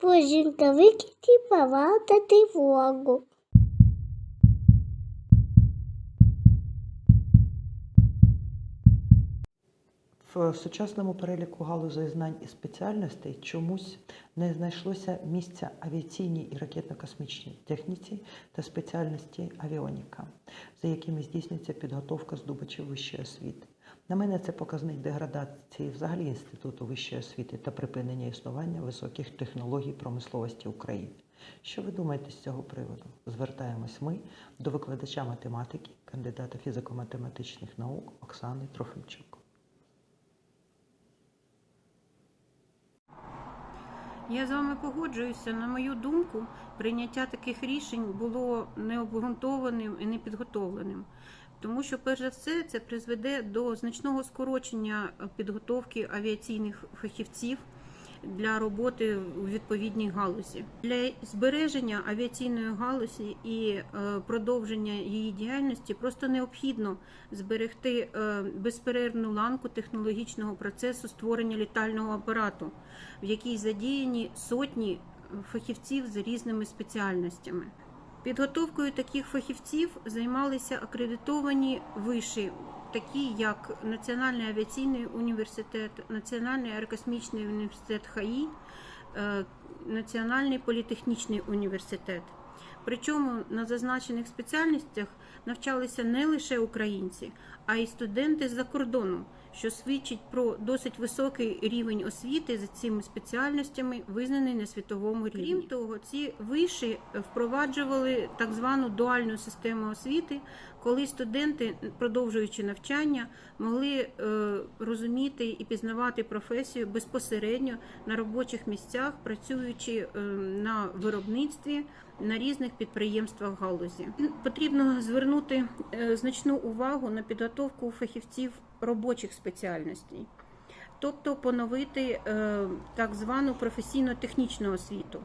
Боженька, викиньте права та тривогу. В сучасному переліку галузей знань і спеціальностей чомусь не знайшлося місця авіаційній і ракетно-космічній техніці та спеціальності авіоніка, за якими здійснюється підготовка здобувачів вищої освіти. На мене це показник деградації взагалі інституту вищої освіти та припинення існування високих технологій промисловості України. Що ви думаєте з цього приводу? Звертаємось ми до викладача математики, кандидата фізико-математичних наук Оксани Трофимчук. Я з вами погоджуюся. На мою думку, прийняття таких рішень було необґрунтованим і непідготовленим. Тому що, перш за все, це призведе до значного скорочення підготовки авіаційних фахівців для роботи у відповідній галузі. Для збереження авіаційної галузі і е, продовження її діяльності просто необхідно зберегти е, безперервну ланку технологічного процесу створення літального апарату, в якій задіяні сотні фахівців з різними спеціальностями. Підготовкою таких фахівців займалися акредитовані виші, такі як Національний авіаційний університет, Національний аерокосмічний університет ХАІ, е, Національний політехнічний університет. Причому на зазначених спеціальностях навчалися не лише українці, а й студенти з-за кордону, що свідчить про досить високий рівень освіти за цими спеціальностями, визнаний на світовому рівні. Крім того, ці виші впроваджували так звану дуальну систему освіти, коли студенти, продовжуючи навчання, могли е, розуміти і пізнавати професію безпосередньо на робочих місцях, працюючи е, на виробництві на різних підприємствах галузі. Потрібно звернути е, значну увагу на підготовку фахівців робочих спеціальностей, тобто поновити е, так звану професійно-технічну освіту.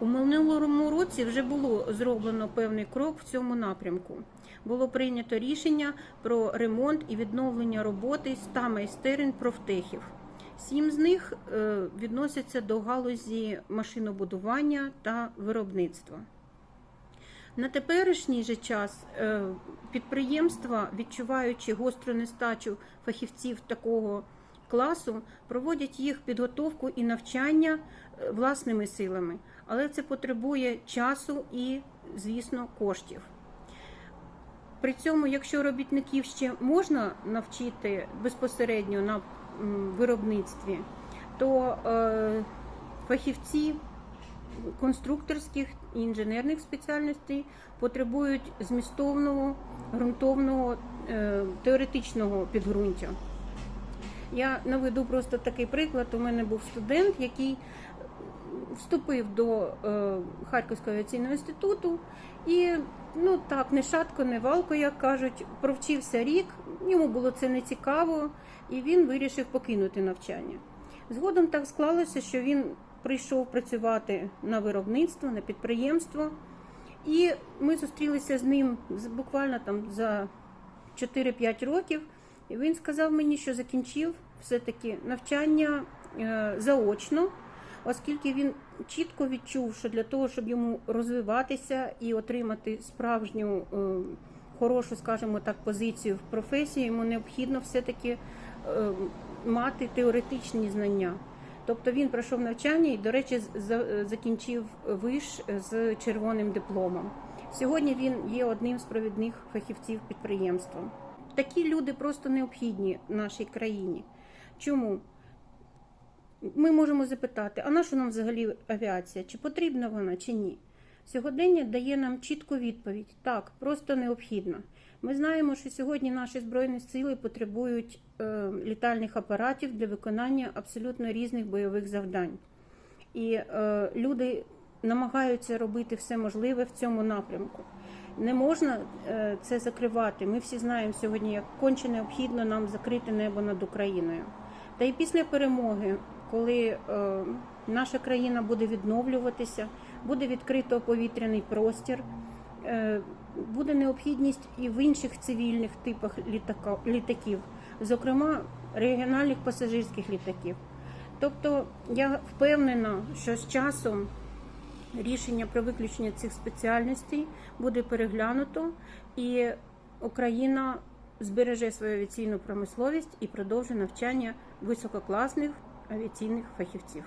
У минулому році вже було зроблено певний крок в цьому напрямку. Було прийнято рішення про ремонт і відновлення роботи 100 майстерень профтехів. Сім з них е, відносяться до галузі машинобудування та виробництва. На теперішній же час е, підприємства, відчуваючи гостру нестачу фахівців такого класу, проводять їх підготовку і навчання е, власними силами, але це потребує часу і, звісно, коштів. При цьому, якщо робітників ще можна навчити безпосередньо на виробництві, то е, фахівці конструкторських і інженерних спеціальностей потребують змістовного, ґрунтовного е, теоретичного підґрунтя. Я наведу просто такий приклад. У мене був студент, який вступив до е, Харківського авіаційного інституту і ну так, не шатко, не валко, як кажуть, провчився рік, йому було це не цікаво, і він вирішив покинути навчання. Згодом так склалося, що він прийшов працювати на виробництво, на підприємство, і ми зустрілися з ним буквально там за 4-5 років. І він сказав мені, що закінчив все-таки навчання е, заочно, оскільки він чітко відчув, що для того, щоб йому розвиватися і отримати справжню е, хорошу, скажімо так, позицію в професії, йому необхідно все-таки е, мати теоретичні знання. Тобто він пройшов навчання і, до речі, закінчив виш з червоним дипломом. Сьогодні він є одним з провідних фахівців підприємства. Такі люди просто необхідні нашій країні. Чому? Ми можемо запитати, а на що нам взагалі авіація? Чи потрібна вона, чи ні? Сьогодення дає нам чітку відповідь: так, просто необхідно. Ми знаємо, що сьогодні наші збройні сили потребують е, літальних апаратів для виконання абсолютно різних бойових завдань. І е, люди намагаються робити все можливе в цьому напрямку. Не можна е, це закривати. Ми всі знаємо сьогодні, як конче необхідно нам закрити небо над Україною. Та й після перемоги, коли наша країна буде відновлюватися, буде відкрито повітряний простір. Буде необхідність і в інших цивільних типах літаків, зокрема регіональних пасажирських літаків. Тобто я впевнена, що з часом рішення про виключення цих спеціальностей буде переглянуто, і Україна збереже свою авіаційну промисловість і продовжить навчання висококласних авіаційних фахівців.